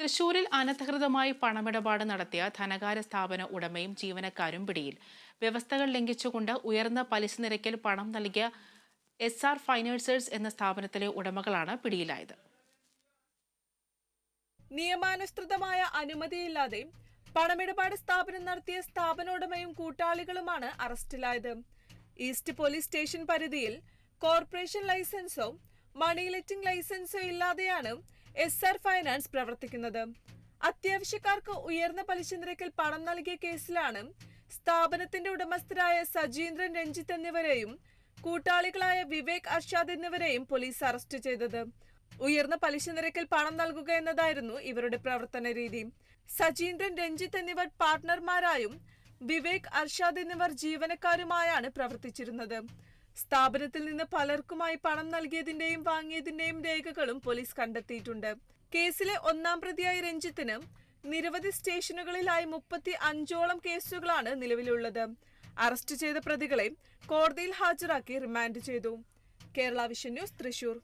തൃശൂരിൽ അനധികൃതമായി പണമിടപാട് നടത്തിയ ധനകാര്യ സ്ഥാപന ഉടമയും ജീവനക്കാരും പിടിയിൽ. വ്യവസ്ഥകൾ ലംഘിച്ചുകൊണ്ട് ഉയർന്ന പലിശ നിരക്കിൽ പണം നൽകിയ എസ് ആർ ഫൈനാൻസേഴ്സ് എന്ന സ്ഥാപനത്തിലെ ഉടമകളാണ് പിടിയിലായത്. നിയമാനുസൃതമായ അനുമതിയില്ലാതെ പണമിടപാട് സ്ഥാപനം നടത്തിയ സ്ഥാപനോടമയും കൂട്ടാളികളുമാണ് അറസ്റ്റിലായത്. ഈസ്റ്റ് പോലീസ് സ്റ്റേഷൻ പരിധിയിൽ കോർപ്പറേഷൻ ലൈസൻസോ മണി ലെറ്റിംഗ് ലൈസൻസോ ഇല്ലാതെയാണ് എസ് ആർ ഫൈനാൻസ് പ്രവർത്തിക്കുന്നത്. അത്യാവശ്യക്കാർക്ക് ഉയർന്ന പലിശ നിരക്കിൽ പണം നൽകിയ കേസിലാണ് സ്ഥാപനത്തിന്റെ ഉടമസ്ഥരായ സജീന്ദ്രൻ രഞ്ജിത്ത് എന്നിവരെയും കൂട്ടാളികളായ വിവേക് അർഷാദ് എന്നിവരെയും പോലീസ് അറസ്റ്റ് ചെയ്തത്. ഉയർന്ന പലിശ നിരക്കിൽ പണം നൽകുക എന്നതായിരുന്നു ഇവരുടെ പ്രവർത്തന രീതി. സജീന്ദ്രൻ രഞ്ജിത്ത് എന്നിവർ പാർട്ട്ണർമാരായും വിവേക് അർഷാദ് എന്നിവർ ജീവനക്കാരുമായാണ് പ്രവർത്തിച്ചിരുന്നത്. സ്ഥാപനത്തിൽ നിന്ന് പലർക്കുമായി പണം നൽകിയതിന്റെയും വാങ്ങിയതിന്റെയും രേഖകളും പോലീസ് കണ്ടെത്തിയിട്ടുണ്ട്. കേസിലെ ഒന്നാം പ്രതിയായ രഞ്ജിത്തിന് നിരവധി സ്റ്റേഷനുകളിലായി മുപ്പത്തി അഞ്ചോളം കേസുകളാണ് നിലവിലുള്ളത്. അറസ്റ്റ് ചെയ്ത പ്രതികളെ കോടതിയിൽ ഹാജരാക്കി റിമാൻഡ് ചെയ്തു. Kerala vision news Thrissur.